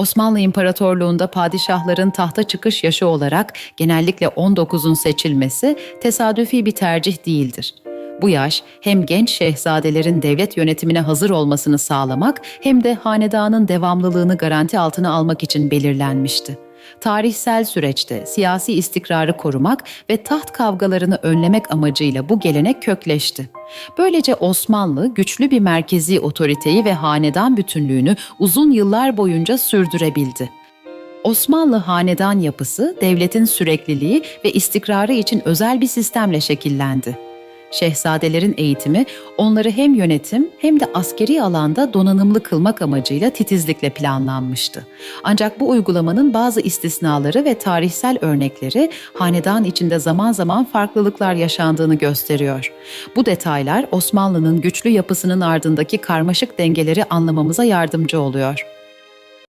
Osmanlı İmparatorluğu'nda padişahların tahta çıkış yaşı olarak genellikle 19'un seçilmesi tesadüfi bir tercih değildir. Bu yaş hem genç şehzadelerin devlet yönetimine hazır olmasını sağlamak hem de hanedanın devamlılığını garanti altına almak için belirlenmişti. Tarihsel süreçte siyasi istikrarı korumak ve taht kavgalarını önlemek amacıyla bu gelenek kökleşti. Böylece Osmanlı güçlü bir merkezi otoriteyi ve hanedan bütünlüğünü uzun yıllar boyunca sürdürebildi. Osmanlı hanedan yapısı devletin sürekliliği ve istikrarı için özel bir sistemle şekillendi. Şehzadelerin eğitimi onları hem yönetim hem de askeri alanda donanımlı kılmak amacıyla titizlikle planlanmıştı. Ancak bu uygulamanın bazı istisnaları ve tarihsel örnekleri hanedan içinde zaman zaman farklılıklar yaşandığını gösteriyor. Bu detaylar Osmanlı'nın güçlü yapısının ardındaki karmaşık dengeleri anlamamıza yardımcı oluyor.